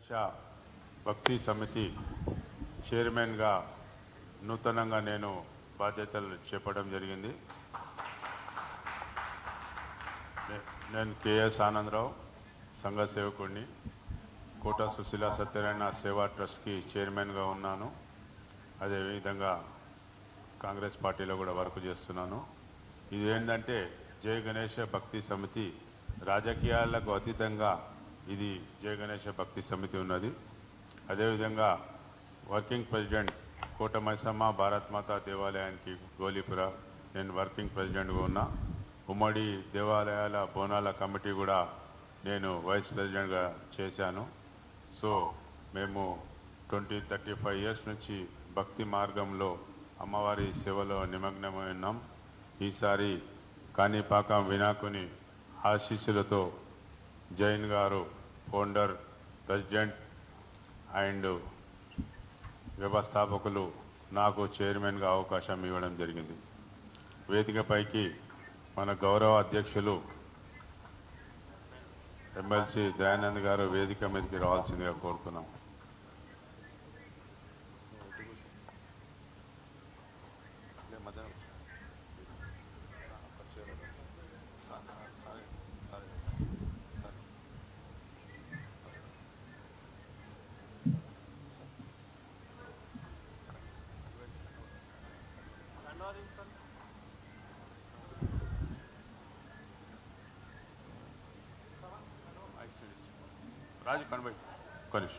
గణేష భక్తి సమితి చైర్మన్గా నూతనంగా నేను బాధ్యతలు చెప్పడం జరిగింది. నేను కేఎస్ ఆనందరావు సంఘ సేవకుడిని. కోట సుశీల సత్యనారాయణ సేవా ట్రస్ట్కి చైర్మన్గా ఉన్నాను. అదేవిధంగా కాంగ్రెస్ పార్టీలో కూడా వర్క్ చేస్తున్నాను. ఇది ఏంటంటే జయ గణేష భక్తి సమితి రాజకీయాలకు అతీతంగా ఇది జయ గణేష భక్తి సమితి ఉన్నది. అదేవిధంగా వర్కింగ్ ప్రెసిడెంట్ కోట మైసమ్మ భారత్ మాత దేవాలయానికి గోలీపుర నేను వర్కింగ్ ప్రెసిడెంట్గా ఉన్నా. ఉమ్మడి దేవాలయాల బోనాల కమిటీ కూడా నేను వైస్ ప్రెసిడెంట్గా చేశాను. సో మేము ట్వంటీ థర్టీ ఫైవ్ ఇయర్స్ నుంచి భక్తి మార్గంలో అమ్మవారి సేవలో నిమగ్నమై ఉన్నాం. ఈసారి కాణిపాకం వినాకుని ఆశీస్సులతో జైన్ గారు ఫౌండర్ ప్రెసిడెంట్ అండ్ వ్యవస్థాపకులు నాకు చైర్మన్గా అవకాశం ఇవ్వడం జరిగింది. వేదికపైకి మన గౌరవ అధ్యక్షులు ఎమ్మెల్సీ దయానంద్ గారు వేదిక మీదకి రావాల్సిందిగా కోరుతున్నాం. రాజు కనబై కనిష్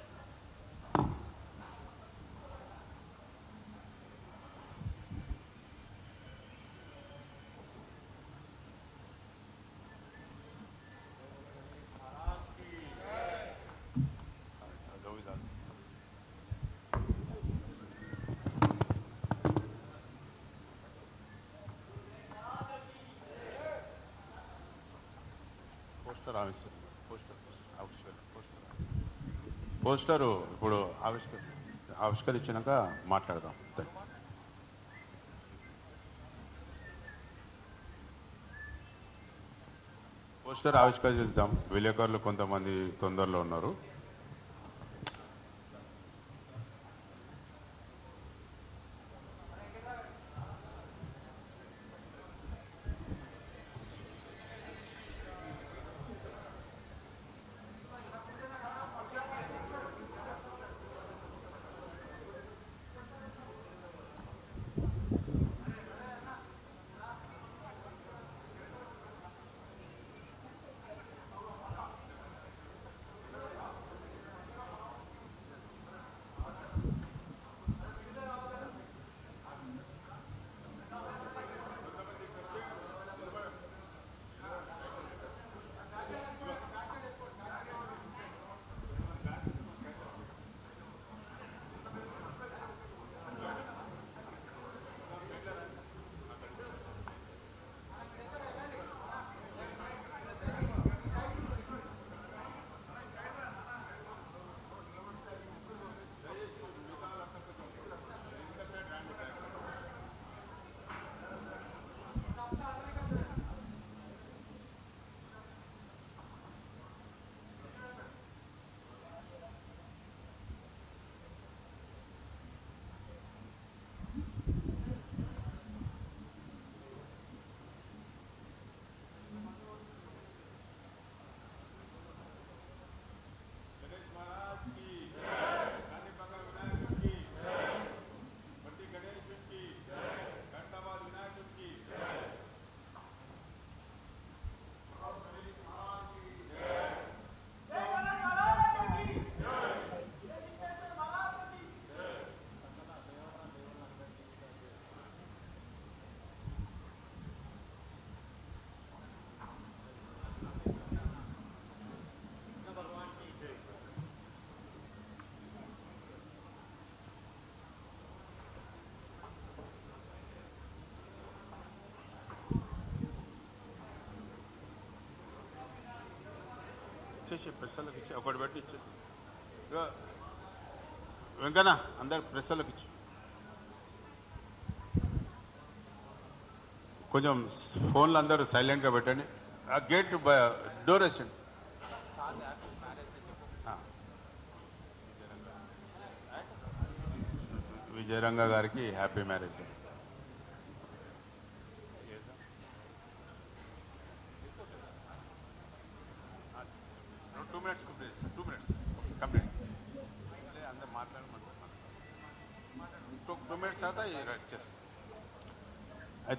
Poster ఆవిష్కరణ పోస్టర్ ఆవిష్కరణ పోస్టర్. పోస్టరు ఇప్పుడు ఆవిష్కర ఆవిష్కరించినాక మాట్లాడదాం. పోస్టర్ ఆవిష్కరిస్తాం విలేకరులు కొంతమంది తొందరలో ఉన్నారు. ఇచ్చేసి ప్రశ్నలకు ఇచ్చి ఒకటి పెట్టి ఇచ్చే. వెంకన్న అందరు ప్రశ్నలకు ఇచ్చి. కొంచెం ఫోన్లు అందరూ సైలెంట్గా పెట్టండి. ఆ గేట్ డోర్ వేసండి విజయరంగ గారికి హ్యాపీ మ్యారేజ్ అండి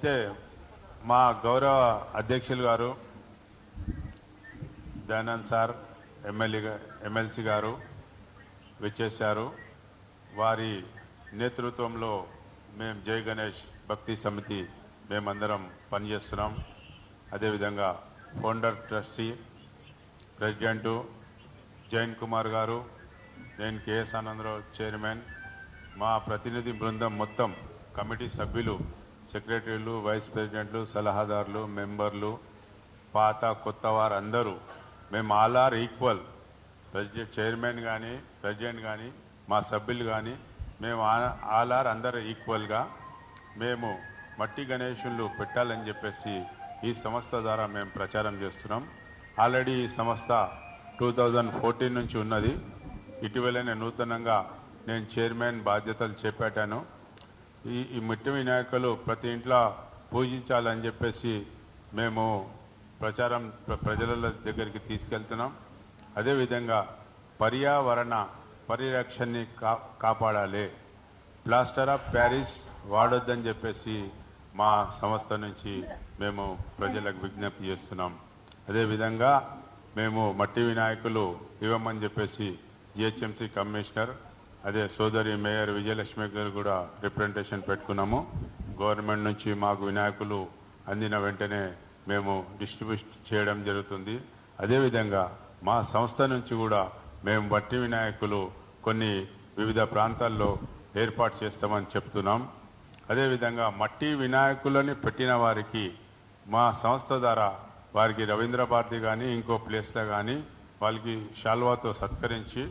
అయితే మా గౌరవ అధ్యక్షులు గారు దయానంద్ సార్ ఎమ్మెల్యే ఎమ్మెల్సీ గారు విచ్చేశారు. వారి నేతృత్వంలో మేము జై గణేష్ భక్తి సమితి మేమందరం పనిచేస్తున్నాం. అదేవిధంగా founder trustee president Jain Kumar garu నేను కేఎస్ ఆనందరావు చైర్మన్ మా ప్రతినిధి బృందం మొత్తం కమిటీ సభ్యులు సెక్రటరీలు వైస్ ప్రెసిడెంట్లు సలహాదారులు మెంబర్లు పాత కొత్త వారు అందరూ మేము all are equal. President chairman కానీ ప్రెసిడెంట్ కానీ మా సభ్యులు కానీ మేము ఆ- ఆల్ ఆర్ అందరు ఈక్వల్గా మేము మట్టి గణేషులు పెట్టాలని చెప్పేసి ఈ సంస్థ ద్వారా మేము ప్రచారం చేస్తున్నాం. ఆల్రెడీ ఈ సంస్థ టూ థౌజండ్ ఫోర్టీన్ నుంచి ఉన్నది. ఇటీవలనే నూతనంగా నేను చైర్మన్ బాధ్యతలు చేపట్టాను. ఈ ఈ మట్టి వినాయకులు ప్రతి ఇంట్లో పూజించాలని చెప్పేసి మేము ప్రచారం ప్రజల దగ్గరికి తీసుకెళ్తున్నాం. అదేవిధంగా పర్యావరణ పరిరక్షణని కా కాపాడాలి. ప్లాస్టర్ ఆఫ్ ప్యారిస్ వాడొద్దని చెప్పేసి మా సంస్థ నుంచి మేము ప్రజలకు విజ్ఞప్తి చేస్తున్నాం. అదేవిధంగా మేము మట్టి వినాయకులు ఇవ్వమని చెప్పేసి జిహెచ్ఎంసీ కమిషనర్ అదే సోదరి మేయర్ విజయలక్ష్మి గారు కూడా రిప్రజెంటేషన్ పెట్టుకున్నాము. గవర్నమెంట్ నుంచి మాకు వినాయకులు అందిన వెంటనే మేము డిస్ట్రిబ్యూట్ చేయడం జరుగుతుంది. అదేవిధంగా మా సంస్థ నుంచి కూడా మేము మట్టి వినాయకులు కొన్ని వివిధ ప్రాంతాల్లో ఏర్పాటు చేస్తామని చెప్తున్నాం. అదేవిధంగా మట్టి వినాయకులని పెట్టిన వారికి మా సంస్థ ద్వారా వారికి రవీంద్ర భారతి కానీ ఇంకో ప్లేస్లో కానీ వాళ్ళకి శాల్వాతో సత్కరించి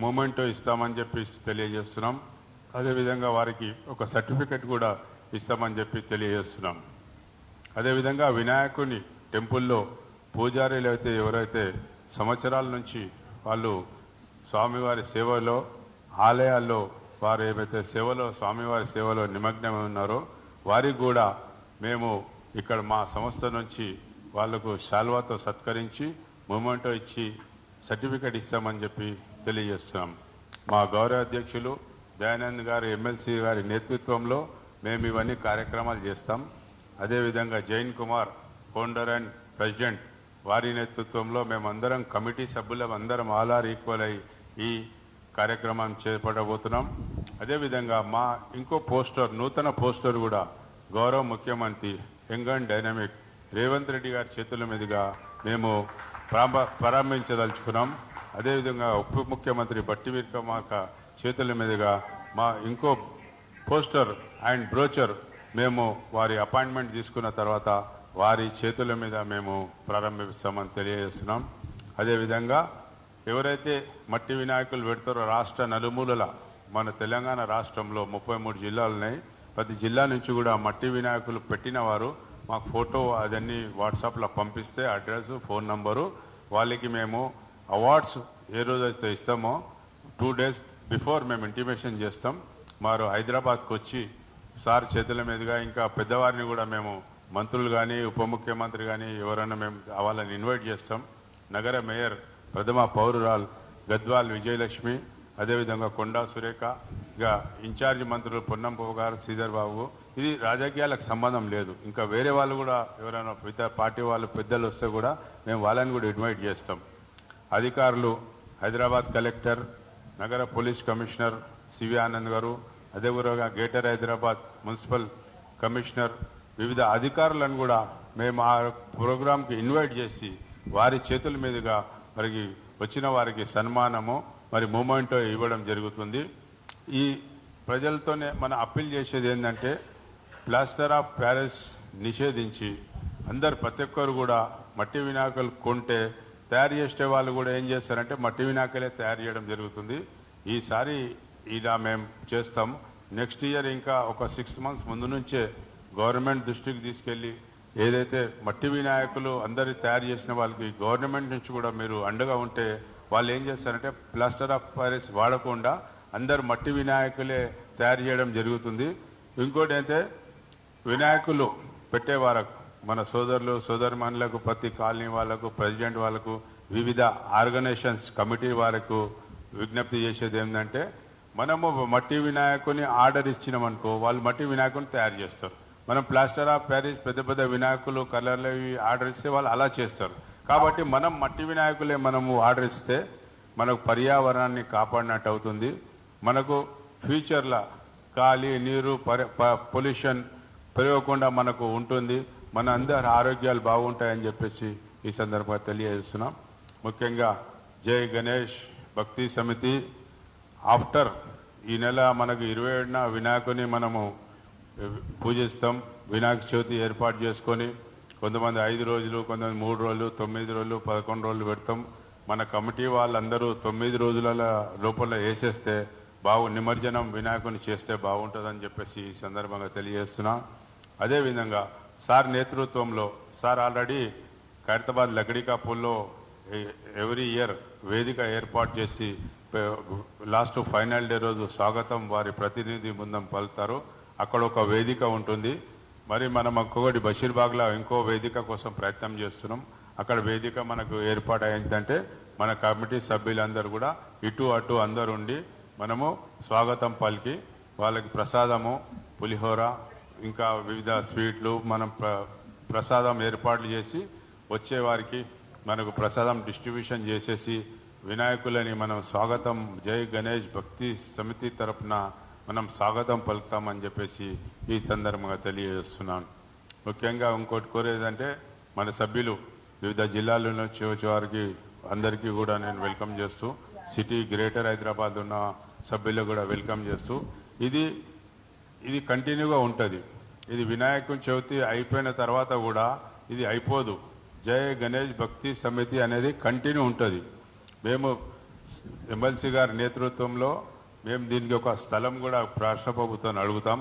మూమెంటో ఇస్తామని చెప్పి తెలియజేస్తున్నాం. అదేవిధంగా వారికి ఒక సర్టిఫికెట్ కూడా ఇస్తామని చెప్పి తెలియజేస్తున్నాం. అదేవిధంగా వినాయకుని టెంపుల్లో పూజారీలు అయితే ఎవరైతే సంవత్సరాల నుంచి వాళ్ళు స్వామివారి సేవలో ఆలయాల్లో వారు ఏమైతే సేవలో స్వామివారి సేవలో నిమగ్నమై ఉన్నారో వారికి కూడా మేము ఇక్కడ మా సంస్థ నుంచి వాళ్ళకు శాల్వాతో సత్కరించి మూమెంటో ఇచ్చి సర్టిఫికెట్ ఇస్తామని చెప్పి తెలియజేస్తున్నాం. మా గౌరవ అధ్యక్షులు దయానంద్ గారు ఎమ్మెల్సీ గారి నేతృత్వంలో మేము ఇవన్నీ కార్యక్రమాలు చేస్తాం. అదేవిధంగా Jain Kumar founder and president వారి నేతృత్వంలో మేమందరం కమిటీ సభ్యులం అందరం ఆల్ ఆర్ ఈక్వల్ అయి ఈ కార్యక్రమం చేపట్టబోతున్నాం. అదేవిధంగా మా ఇంకో పోస్టర్ నూతన పోస్టర్ కూడా గౌరవ ముఖ్యమంత్రి young and dynamic Revanth Reddy గారి చేతుల మీదుగా మేము ప్రారంభ ప్రారంభించదలుచుకున్నాం. అదేవిధంగా ఉప ముఖ్యమంత్రి బట్టి విక్రమార్క చేతుల మీదుగా మా ఇంకో పోస్టర్ అండ్ బ్రోచర్ మేము వారి అపాయింట్మెంట్ తీసుకున్న తర్వాత వారి చేతుల మీద మేము ప్రారంభిస్తామని తెలియజేస్తున్నాం. అదేవిధంగా ఎవరైతే మట్టి వినాయకులు పెడతారో రాష్ట్ర నలుమూలల మన తెలంగాణ రాష్ట్రంలో ముప్పై మూడు జిల్లాలు ఉన్నాయి. ప్రతి జిల్లా నుంచి కూడా మట్టి వినాయకులు పెట్టిన వారు మాకు ఫోటో అదన్నీ వాట్సాప్లో పంపిస్తే అడ్రస్ ఫోన్ నంబరు వాళ్ళకి మేము అవార్డ్స్ ఏ రోజైతే ఇస్తామో టూ డేస్ బిఫోర్ మేము ఇంటిమేషన్ చేస్తాం. మారు హైదరాబాద్కి వచ్చి సార్ చేతుల మీదుగా ఇంకా పెద్దవారిని కూడా మేము మంత్రులు కానీ ఉప ముఖ్యమంత్రి కానీ ఎవరైనా మేము వాళ్ళని ఇన్వైట్ చేస్తాం. నగర మేయర్ ప్రథమ పౌరురాల్ గద్వాల్ విజయలక్ష్మి అదేవిధంగా కొండా సురేఖ ఇక ఇన్ఛార్జ్ మంత్రులు పొన్నం గారు శ్రీధర్ బాబు. ఇది రాజకీయాలకు సంబంధం లేదు. ఇంకా వేరే వాళ్ళు కూడా ఎవరైనా ఇతర పార్టీ వాళ్ళు పెద్దలు వస్తే కూడా మేము వాళ్ళని కూడా ఇన్వైట్ చేస్తాం. అధికారులు హైదరాబాద్ కలెక్టర్ నగర police commissioner C V Anand garu అదేవిధంగా గ్రేటర్ హైదరాబాద్ మున్సిపల్ కమిషనర్ వివిధ అధికారులను కూడా మేము ఆ ప్రోగ్రాంకి ఇన్వైట్ చేసి వారి చేతుల మీదుగా మరికి వచ్చిన వారికి సన్మానము మరి మూమెంటో ఇవ్వడం జరుగుతుంది. ఈ ప్రజలతోనే మన అప్పీల్ చేసేది ఏంటంటే ప్లాస్టర్ ఆఫ్ ప్యారిస్ నిషేధించి అందరు ప్రతి ఒక్కరు కూడా మట్టి వినాయకులు కొంటే తయారు చేసే వాళ్ళు కూడా ఏం చేస్తారంటే మట్టి వినాయకులే తయారు చేయడం జరుగుతుంది. ఈసారి ఇలా మేము చేస్తాం. నెక్స్ట్ ఇయర్ ఇంకా ఒక సిక్స్ మంత్స్ ముందు నుంచే గవర్నమెంట్ దృష్టికి తీసుకెళ్ళి ఏదైతే మట్టి వినాయకులు అందరి తయారు చేసిన వాళ్ళకి గవర్నమెంట్ నుంచి కూడా మీరు అండగా ఉంటే వాళ్ళు ఏం చేస్తారంటే ప్లాస్టర్ ఆఫ్ ప్యారిస్ వాడకుండా అందరు మట్టి వినాయకులే తయారు చేయడం జరుగుతుంది. ఇంకోటి అయితే వినాయకులు పెట్టేవారకు మన సోదరులు సోదరిమణులకు ప్రతి కాలనీ వాళ్ళకు ప్రెసిడెంట్ వాళ్ళకు వివిధ ఆర్గనైజేషన్స్ కమిటీ వారికి విజ్ఞప్తి చేసేది ఏంటంటే మనము మట్టి వినాయకుని ఆర్డర్ ఇచ్చినామనుకో వాళ్ళు మట్టి వినాయకుని తయారు చేస్తారు. మనం ప్లాస్టర్ ఆఫ్ ప్యారిస్ పెద్ద పెద్ద వినాయకులు కలర్లు ఇవి ఆర్డర్ ఇస్తే వాళ్ళు అలా చేస్తారు. కాబట్టి మనం మట్టి వినాయకులే మనము ఆర్డర్ ఇస్తే మనకు పర్యావరణాన్ని కాపాడినట్టు అవుతుంది. మనకు ఫ్యూచర్లో గాలి నీరు పొల్యూషన్ పెరగకుండా మనకు ఉంటుంది. మన అందరి ఆరోగ్యాలు బాగుంటాయని చెప్పేసి ఈ సందర్భంగా తెలియజేస్తున్నాం. ముఖ్యంగా జై గణేష్ భక్తి సమితి ఆఫ్టర్ ఈ నెల మనకు ఇరవై ఏడున వినాయకుని మనము పూజిస్తాం. వినాయక చవితి ఏర్పాటు చేసుకొని కొంతమంది ఐదు రోజులు కొంతమంది మూడు రోజులు తొమ్మిది రోజులు పదకొండు రోజులు పెడతాం. మన కమిటీ వాళ్ళందరూ తొమ్మిది రోజుల లోపల వేసేస్తే బాగు నిమజ్జనం వినాయకుని చేస్తే బాగుంటుందని చెప్పేసి ఈ సందర్భంగా తెలియజేస్తున్నా. అదేవిధంగా సార్ నేతృత్వంలో సార్ ఆల్రెడీ ఖైరతాబాద్ లకడీకా పూల్లో ఎవ్రీ ఇయర్ వేదిక ఏర్పాటు చేసి లాస్ట్ ఫైనల్ డే రోజు స్వాగతం వారి ప్రతినిధి బృందం పలుతారు. అక్కడ ఒక వేదిక ఉంటుంది. మరి మనం ఒక్కొక్కటి బషీర్బాగ్లో ఇంకో వేదిక కోసం ప్రయత్నం చేస్తున్నాం. అక్కడ వేదిక మనకు ఏర్పాటు అయిందంటే మన కమిటీ సభ్యులందరూ కూడా ఇటు అటు అందరు ఉండి మనము స్వాగతం పలికి వాళ్ళకి ప్రసాదము పులిహోర ఇంకా వివిధ స్వీట్లు మనం ప్ర ప్రసాదం ఏర్పాట్లు చేసి వచ్చేవారికి మనకు ప్రసాదం డిస్ట్రిబ్యూషన్ చేసేసి వినాయకులని మనం స్వాగతం జై గణేష్ భక్తి సమితి తరపున మనం స్వాగతం పలుకుతామని చెప్పేసి ఈ సందర్భంగా తెలియజేస్తున్నాను. ముఖ్యంగా ఇంకోటి కోరేదంటే మన సభ్యులు వివిధ జిల్లాల నుంచి వచ్చేవారికి అందరికీ కూడా నేను వెల్కమ్ చేస్తూ సిటీ గ్రేటర్ హైదరాబాద్ ఉన్న సభ్యులు కూడా వెల్కమ్ చేస్తూ ఇది ఇది కంటిన్యూగా ఉంటుంది. ఇది వినాయకుని చవితి అయిపోయిన తర్వాత కూడా ఇది అయిపోదు. జయ గణేష్ భక్తి సమితి అనేది కంటిన్యూ ఉంటుంది. మేము ఎమ్మెల్సీ గారి నేతృత్వంలో మేము దీనికి ఒక స్థలం కూడా రాష్ట్ర ప్రభుత్వాన్ని అడుగుతాం.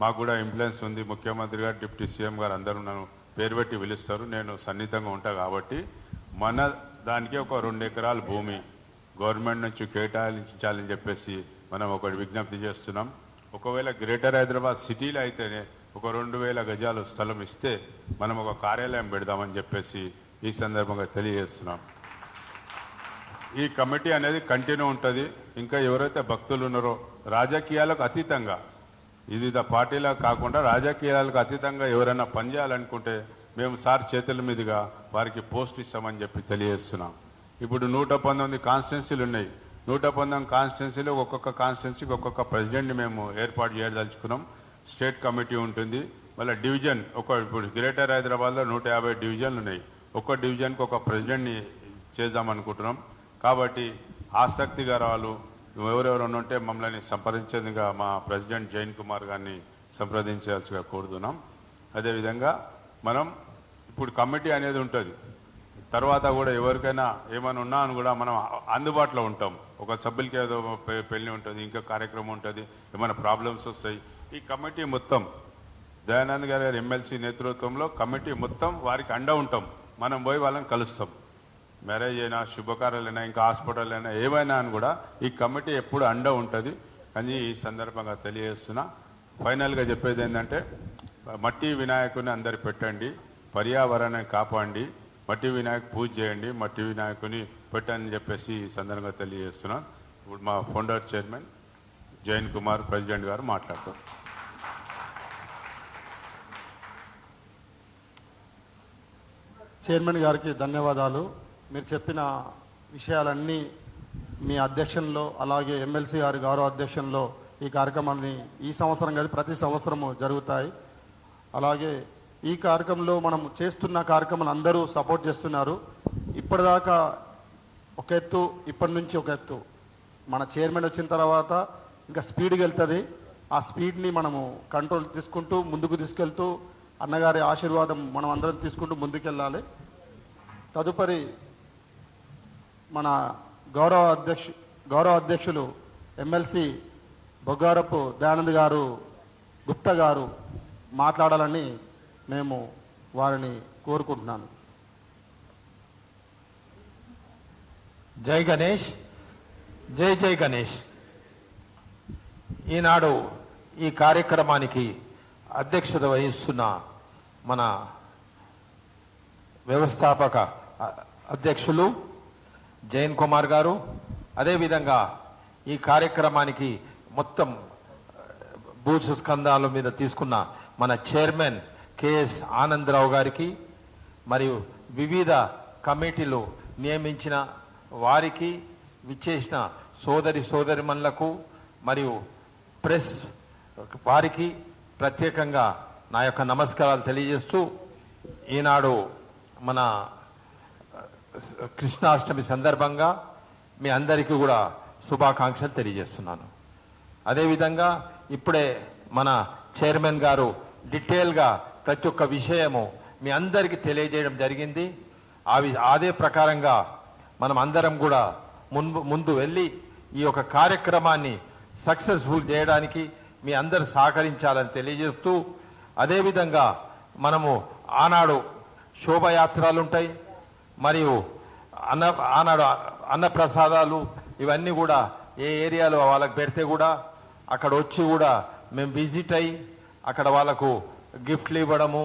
మాకు కూడా ఇన్ఫ్లుయెన్స్ ఉంది. ముఖ్యమంత్రి గారు డిప్యూటీ సీఎం గారు అందరూ నన్ను పేరు పెట్టి పిలుస్తారు. నేను సన్నిహితంగా ఉంటా కాబట్టి మన దానికి ఒక రెండు ఎకరాల భూమి గవర్నమెంట్ నుంచి కేటాయించాలని చెప్పేసి మనం ఒకటి విజ్ఞప్తి చేస్తున్నాం. ఒకవేళ గ్రేటర్ హైదరాబాద్ సిటీలో అయితేనే ఒక రెండు వేల గజాలు స్థలం ఇస్తే మనం ఒక కార్యాలయం పెడదామని చెప్పేసి ఈ సందర్భంగా తెలియజేస్తున్నాం. ఈ కమిటీ అనేది కంటిన్యూ ఉంటుంది. ఇంకా ఎవరైతే భక్తులు ఉన్నారో రాజకీయాలకు అతీతంగా ఇది పార్టీలా కాకుండా రాజకీయాలకు అతీతంగా ఎవరైనా పనిచేయాలనుకుంటే మేము సార్ చేతుల మీదుగా వారికి పోస్ట్ ఇస్తామని చెప్పి తెలియజేస్తున్నాం. ఇప్పుడు నూట పంతొమ్మిది కాన్స్టిట్యున్సీలు ఉన్నాయి. నూట పంతొమ్మిది కాన్స్టిట్యున్సీలు ఒక్కొక్క కాన్స్టిట్యున్సీకి ఒక్కొక్క ప్రెసిడెంట్ని మేము ఏర్పాటు చేయదలుచుకున్నాం. స్టేట్ కమిటీ ఉంటుంది. మళ్ళీ డివిజన్ ఒక ఇప్పుడు గ్రేటర్ హైదరాబాద్లో నూట యాభై డివిజన్లు ఉన్నాయి. ఒక్క డివిజన్కి ఒక ప్రెసిడెంట్ని చేద్దామనుకుంటున్నాం కాబట్టి ఆసక్తి గారు వాళ్ళు ఎవరెవరు ఉంటే మమ్మల్ని సంప్రదించేందుగా మా ప్రెసిడెంట్ జైన్ కుమార్ గారిని సంప్రదించాల్సిగా కోరుతున్నాం. అదేవిధంగా మనం ఇప్పుడు కమిటీ అనేది ఉంటుంది. తర్వాత కూడా ఎవరికైనా ఏమైనా ఉన్నా అని కూడా మనం అందుబాటులో ఉంటాం. ఒక సభ్యులకి ఏదో పెళ్ళి ఉంటుంది ఇంకా కార్యక్రమం ఉంటుంది ఏమైనా ప్రాబ్లమ్స్ వస్తాయి ఈ కమిటీ మొత్తం దయానంద్ గారి గారి ఎమ్మెల్సీ నేతృత్వంలో కమిటీ మొత్తం వారికి అండ ఉంటాం. మనం పోయి వాళ్ళని కలుస్తాం. మ్యారేజ్ అయినా శుభకార్యాలైనా ఇంకా హాస్పిటల్ అయినా ఏమైనా అని కూడా ఈ కమిటీ ఎప్పుడు అండ ఉంటుంది. అని ఈ సందర్భంగా తెలియజేస్తున్నా ఫైనల్గా చెప్పేది ఏంటంటే మట్టి వినాయకుని అందరు పెట్టండి పర్యావరణాన్ని కాపాడండి మట్టి వినాయక్ పూజ చేయండి మట్టి వినాయకుని పెట్టని చెప్పేసి ఈ సందర్భంగా తెలియజేస్తున్నాను ఇప్పుడు మా founder chairman Jain Kumar president గారు మాట్లాడతారు. చైర్మన్ గారికి ధన్యవాదాలు. మీరు చెప్పిన విషయాలన్నీ మీ అధ్యక్షంలో అలాగే ఎమ్మెల్సీ గారి గౌరవ అధ్యక్షంలో ఈ కార్యక్రమాన్ని ఈ సంవత్సరం కాదు ప్రతి సంవత్సరము జరుగుతాయి. అలాగే ఈ కార్యక్రమంలో మనం చేస్తున్న కార్యక్రమాలు అందరూ సపోర్ట్ చేస్తున్నారు. ఇప్పటిదాకా ఒక ఎత్తు ఇప్పటి నుంచి ఒక ఎత్తు. మన చైర్మన్ వచ్చిన తర్వాత ఇంకా స్పీడ్గా వెళ్తుంది. ఆ స్పీడ్ని మనము కంట్రోల్ తీసుకుంటూ ముందుకు తీసుకెళ్తూ అన్నగారి ఆశీర్వాదం మనం అందరం తీసుకుంటూ ముందుకెళ్ళాలి. తదుపరి మన గౌరవ అధ్యక్షు గౌరవ అధ్యక్షులు ఎమ్మెల్సీ బొగ్గారపు దయానంద్ గారు గుప్తా గారు మాట్లాడాలని మేము వారిని కోరుకుంటున్నాను. జై గణేష్. జై జై గణేష్. ఈనాడు ఈ కార్యక్రమానికి అధ్యక్షత వహిస్తున్న మన వ్యవస్థాపక అధ్యక్షులు జైన్ కుమార్ గారు. అదేవిధంగా ఈ కార్యక్రమానికి మొత్తం భూత స్కందాల మీద తీసుకున్న మన చైర్మన్ కెఎస్ ఆనందరావు గారికి మరియు వివిధ కమిటీలు నియమించిన వారికి విచ్చేసిన సోదరి సోదరిమణులకు మరియు ప్రెస్ వారికి ప్రత్యేకంగా నా యొక్క నమస్కారాలు తెలియజేస్తూ ఈనాడు మన కృష్ణాష్టమి సందర్భంగా మీ అందరికీ కూడా శుభాకాంక్షలు తెలియజేస్తున్నాను. అదేవిధంగా ఇప్పుడే మన చైర్మన్ గారు డీటెయిల్గా ప్రతి ఒక్క విషయము మీ అందరికీ తెలియజేయడం జరిగింది. ఆ వి- అదే ప్రకారంగా మనం అందరం కూడా ముందు ముందు వెళ్ళి ఈ యొక్క కార్యక్రమాన్ని సక్సెస్ఫుల్ చేయడానికి మీ అందరు సహకరించాలని తెలియజేస్తూ అదేవిధంగా మనము ఆనాడు శోభయాత్రలు ఉంటాయి మరియు అన్న ఆనాడు అన్నప్రసాదాలు ఇవన్నీ కూడా ఏ ఏరియాలో వాళ్ళకి పెడితే కూడా అక్కడ వచ్చి కూడా మేము విజిట్ అయ్యి అక్కడ వాళ్ళకు గిఫ్ట్లు ఇవ్వడము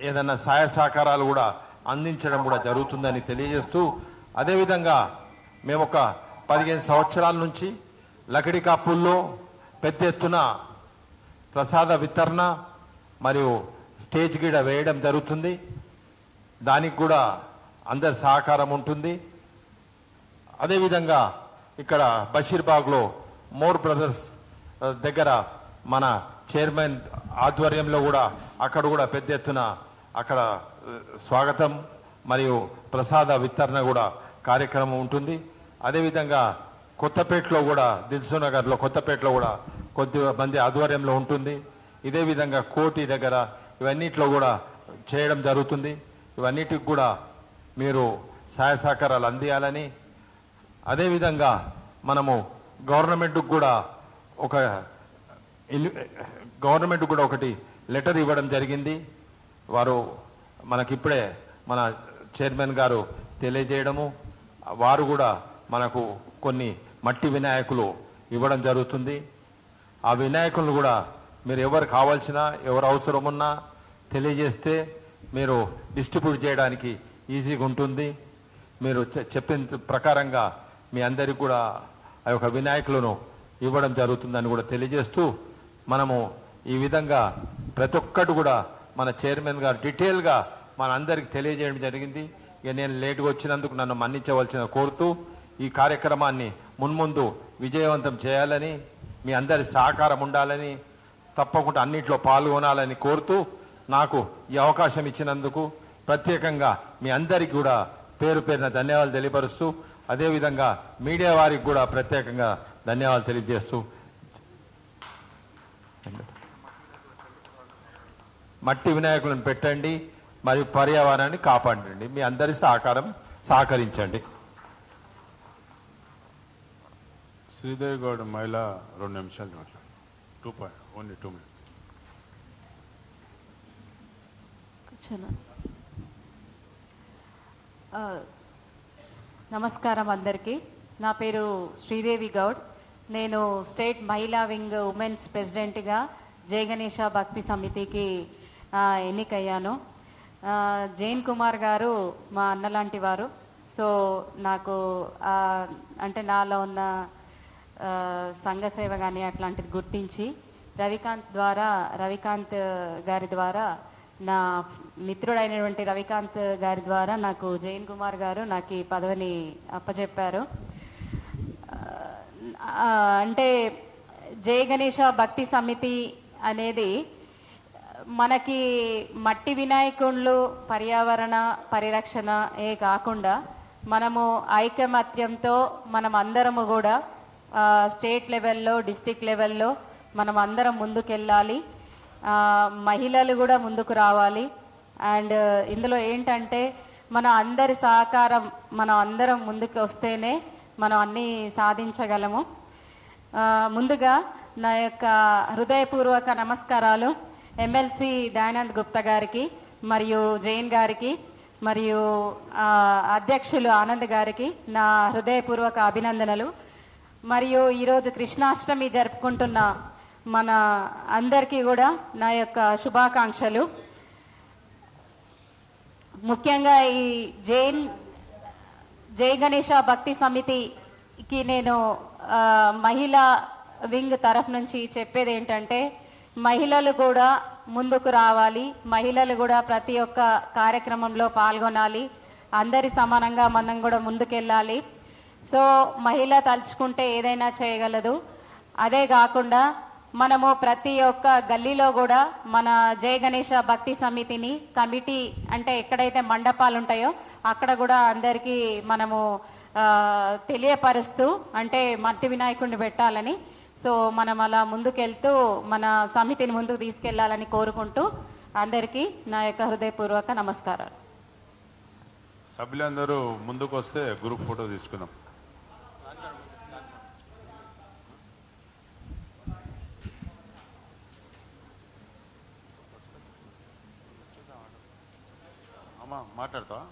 ఏదైనా సహాయ సహకారాలు కూడా అందించడం కూడా జరుగుతుందని తెలియజేస్తూ అదేవిధంగా మేము ఒక పదిహేను సంవత్సరాల నుంచి లకడి కాపుల్లో పెద్ద ఎత్తున ప్రసాద వితరణ మరియు స్టేజ్ గీడ వేయడం జరుగుతుంది. దానికి కూడా అందరి సహకారం ఉంటుంది. అదేవిధంగా ఇక్కడ బషీర్బాగ్లో మోర్ బ్రదర్స్ దగ్గర మన చైర్మన్ ఆధ్వర్యంలో కూడా అక్కడ కూడా పెద్ద ఎత్తున అక్కడ స్వాగతం మరియు ప్రసాద వితరణ కూడా కార్యక్రమం ఉంటుంది. అదేవిధంగా కొత్తపేటలో కూడా దిల్సు నగర్లో కొత్తపేటలో కూడా కొద్ది మంది ఆధ్వర్యంలో ఉంటుంది. ఇదే విధంగా కోటి దగ్గర ఇవన్నిట్లో కూడా చేయడం జరుగుతుంది. ఇవన్నిటికి కూడా మీరు సహాయ సహకారాలు అందియాలని అదేవిధంగా మనము గవర్నమెంట్కి కూడా ఒక గవర్నమెంట్ కూడా ఒకటి లెటర్ ఇవ్వడం జరిగింది. వారు మనకిప్పుడే మన చైర్మన్ గారు తెలియజేయడము. వారు కూడా మనకు కొన్ని మట్టి వినాయకులు ఇవ్వడం జరుగుతుంది. ఆ వినాయకులను కూడా మీరు ఎవరు కావాల్సిన ఎవరు అవసరం ఉన్నా తెలియజేస్తే మీరు డిస్ట్రిబ్యూట్ చేయడానికి ఈజీగా ఉంటుంది. మీరు చె- చెప్పిన ప్రకారంగా మీ అందరికీ కూడా ఆ యొక్క వినాయకులను ఇవ్వడం జరుగుతుందని కూడా తెలియజేస్తూ మనము ఈ విధంగా ప్రతి ఒక్కటి కూడా మన చైర్మన్ గారు డీటెయిల్గా మన అందరికి తెలియజేయడం జరిగింది. ఇక నేను లేటుగా వచ్చినందుకు నన్ను మన్నించవలసిన కోరుతూ ఈ కార్యక్రమాన్ని మున్ముందు విజయవంతం చేయాలని మీ అందరి సహకారం ఉండాలని తప్పకుండా అన్నింటిలో పాల్గొనాలని కోరుతూ నాకు ఈ అవకాశం ఇచ్చినందుకు ప్రత్యేకంగా మీ అందరికీ కూడా పేరు పేరున ధన్యవాదాలు తెలియపరుస్తూ అదేవిధంగా మీడియా వారికి కూడా ప్రత్యేకంగా ధన్యవాదాలు తెలియజేస్తూ. మట్టి వినాయకులను పెట్టండి మరియు పర్యావరణాన్ని కాపాడండి. మీ అందరి సహకారం సహకరించండి. శ్రీదేవి గౌడ్ మహిళ రెండు నిమిషాలు మాట్లాడు. Two point. ఓన్లీ టూ నమస్కారం అందరికీ. నా పేరు శ్రీదేవి గౌడ్. నేను స్టేట్ మహిళా వింగ్ ఉమెన్స్ ప్రెసిడెంట్గా జయగణేష భక్తి సమితికి ఎన్నికయ్యాను. జైన్ కుమార్ గారు మా అన్న లాంటి వారు. సో నాకు అంటే నాలో ఉన్న సంఘ సేవ కానీ అట్లాంటిది గుర్తించి రవికాంత్ ద్వారా రవికాంత్ గారి ద్వారా నా మిత్రుడైనటువంటి రవికాంత్ గారి ద్వారా నాకు జైన్ కుమార్ గారు నాకు ఈ పదవిని అప్పచెప్పారు. అంటే జయ గణేష భక్తి సమితి అనేది మనకి మట్టి వినాయకుళ్ళు పర్యావరణ పరిరక్షణ ఏ కాకుండా మనము ఐకమత్యంతో మనం అందరము కూడా స్టేట్ లెవెల్లో డిస్టిక్ లెవెల్లో మనం అందరం ముందుకెళ్ళాలి మహిళలు కూడా ముందుకు రావాలి. అండ్ ఇందులో ఏంటంటే మన అందరి సహకారం మనం అందరం ముందుకు వస్తేనే మనం అన్నీ సాధించగలము. ముందుగా నా యొక్క హృదయపూర్వక నమస్కారాలు ఎమ్మెల్సీ దయానంద్ గుప్తా గారికి మరియు జైన్ గారికి మరియు అధ్యక్షులు ఆనంద్ గారికి నా హృదయపూర్వక అభినందనలు. మరియు ఈరోజు కృష్ణాష్టమి జరుపుకుంటున్న మన అందరికీ కూడా నా యొక్క శుభాకాంక్షలు. ముఖ్యంగా ఈ జైన్ జై గణేష భక్తి సమితికి నేను మహిళా వింగ్ తరఫు నుంచి చెప్పేది ఏంటంటే మహిళలు కూడా ముందుకు రావాలి మహిళలు కూడా ప్రతి ఒక్క కార్యక్రమంలో పాల్గొనాలి అందరి సమానంగా మనం కూడా ముందుకెళ్ళాలి. సో మహిళ తలుచుకుంటే ఏదైనా చేయగలదు. అదే కాకుండా మనము ప్రతి ఒక్క గల్లీలో కూడా మన జయ గణేష భక్తి సమితిని కమిటీ అంటే ఎక్కడైతే మండపాలు ఉంటాయో అక్కడ కూడా అందరికీ మనము తెలియపరుస్తూ అంటే మట్టి వినాయకుడిని పెట్టాలని. సో మనం అలా ముందుకెళ్తూ మన సమితిని ముందుకు తీసుకెళ్ళాలని కోరుకుంటూ అందరికీ నా యొక్క హృదయపూర్వక నమస్కారాలు. సభ్యులందరూ ముందుకు వస్తే గ్రూప్ ఫోటో తీసుకుందాం. మాట్లాడతావా?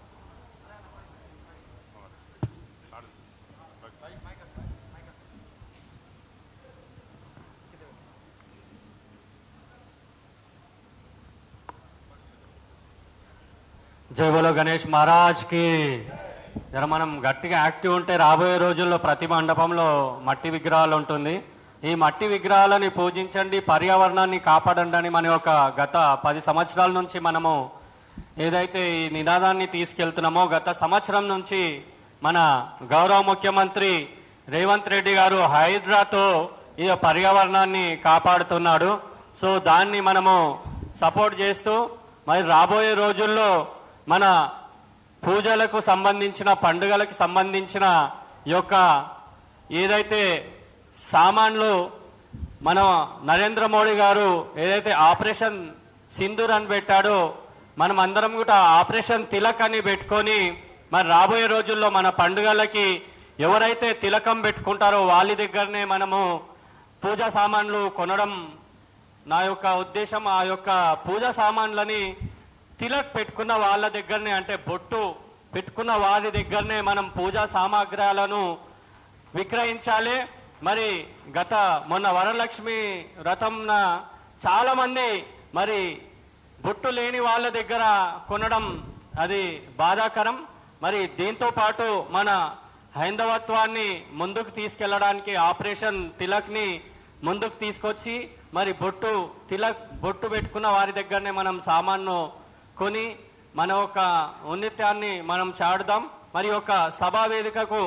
జై బోలో గణేష్ మహారాజ్కి. జర మనం గట్టిగా యాక్టివ్ ఉంటే రాబోయే రోజుల్లో ప్రతి మండపంలో మట్టి విగ్రహాలు ఉంటుంది. ఈ మట్టి విగ్రహాలని పూజించండి పర్యావరణాన్ని కాపాడండి అని మన ఒక గత పది సంవత్సరాల నుంచి మనము ఏదైతే ఈ నినాదాన్ని తీసుకెళ్తున్నామో గత సంవత్సరం నుంచి మన గౌరవ ముఖ్యమంత్రి రేవంత్ రెడ్డి గారు హైడ్రాతో ఈ పర్యావరణాన్ని కాపాడుతున్నాడు. సో దాన్ని మనము సపోర్ట్ చేస్తూ మరి రాబోయే రోజుల్లో మన పూజలకు సంబంధించిన పండుగలకు సంబంధించిన యొక్క ఏదైతే సామాన్లు మన నరేంద్ర మోడీ గారు ఏదైతే ఆపరేషన్ సింధూర్ అని పెట్టాడో మనం అందరం కూడా ఆపరేషన్ తిలక్ అని పెట్టుకొని మరి రాబోయే రోజుల్లో మన పండుగలకి ఎవరైతే తిలకం పెట్టుకుంటారో వాళ్ళ దగ్గరనే మనము పూజా సామాన్లు కొనడం నా యొక్క ఉద్దేశం. ఆ యొక్క పూజా సామాన్లని తిలక్ పెట్టుకున్న వాళ్ళ దగ్గరనే అంటే బొట్టు పెట్టుకున్న వారి దగ్గరనే మనం పూజా సామాగ్రాలను విక్రయించాలి. మరి గత మొన్న వరలక్ష్మి రథంన చాలామంది మరి బొట్టు లేని వాళ్ళ దగ్గర కొనడం అది బాధాకరం. మరి దీంతో పాటు మన హైందవత్వాన్ని ముందుకు తీసుకెళ్ళడానికి ఆపరేషన్ తిలక్ని ముందుకు తీసుకొచ్చి మరి బొట్టు తిలక్ బొట్టు పెట్టుకున్న వారి దగ్గరనే మనం సామాన్ను కొని మన ఒక ఉన్నత్యాన్ని మనం చాడుదాం మరి ఒక సభా వేదికకు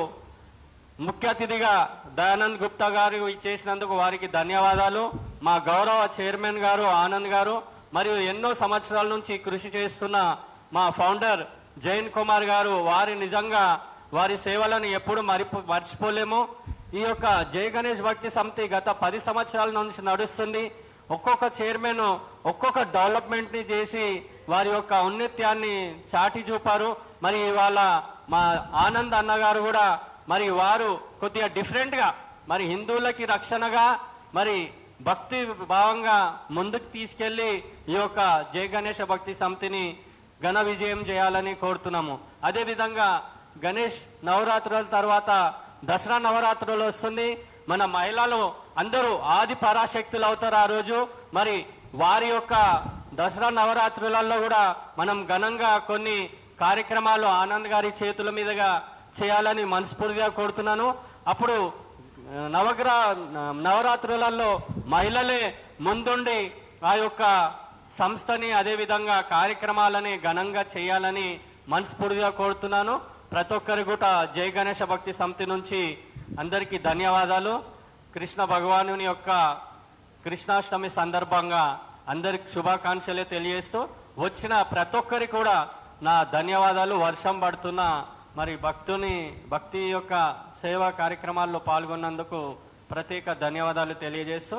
ముఖ్య అతిథిగా దయానంద్ గుప్తా గారు ఇచ్చేసినందుకు వారికి ధన్యవాదాలు. మా గౌరవ చైర్మన్ గారు ఆనంద్ గారు మరియు ఎన్నో సంవత్సరాల నుంచి కృషి చేస్తున్న మా ఫౌండర్ జైన్ కుమార్ గారు వారి నిజంగా వారి సేవలను ఎప్పుడు మరిపో మర్చిపోలేము. ఈ యొక్క జై గణేష్ భక్తి సమితి గత పది సంవత్సరాల నుంచి నడుస్తుంది. ఒక్కొక్క చైర్మన్ ఒక్కొక్క డెవలప్మెంట్ని చేసి వారి యొక్క ఔన్నత్యాన్ని చాటి చూపారు. మరి ఇవాళ మా ఆనంద్ అన్నగారు కూడా మరి వారు కొద్దిగా డిఫరెంట్గా మరి హిందువులకి రక్షణగా మరి భక్తి భావంగా ముందుకు తీసుకెళ్ళి ఈ యొక్క జయ గణేష భక్తి సమితిని ఘన విజయం చేయాలని కోరుతున్నాము. అదే విధంగా గణేష్ నవరాత్రుల తర్వాత దసరా నవరాత్రులు వస్తుంది. మన మహిళలు అందరూ ఆది పరాశక్తులు అవుతారు ఆ రోజు. మరి వారి యొక్క దసరా నవరాత్రులలో కూడా మనం ఘనంగా కొన్ని కార్యక్రమాలు ఆనంద్ గారి చేతుల మీదుగా చేయాలని మనస్ఫూర్తిగా కోరుతున్నాను. అప్పుడు నవగ్రహ నవరాత్రులలో మహిళలే ముందుండి ఆ యొక్క సంస్థని అదే విధంగా కార్యక్రమాలని ఘనంగా చేయాలని మనస్ఫూర్తిగా కోరుతున్నాను. ప్రతి ఒక్కరి కూడా జై గణేష భక్తి సమితి నుంచి అందరికీ ధన్యవాదాలు. కృష్ణ భగవానుని యొక్క కృష్ణాష్టమి సందర్భంగా అందరికి శుభాకాంక్షలు తెలియజేస్తూ వచ్చిన ప్రతి ఒక్కరి కూడా నా ధన్యవాదాలు. వర్షం పడుతున్న మరి భక్తుని భక్తి యొక్క సేవా కార్యక్రమాల్లో పాల్గొన్నందుకు ప్రత్యేక ధన్యవాదాలు తెలియజేస్తూ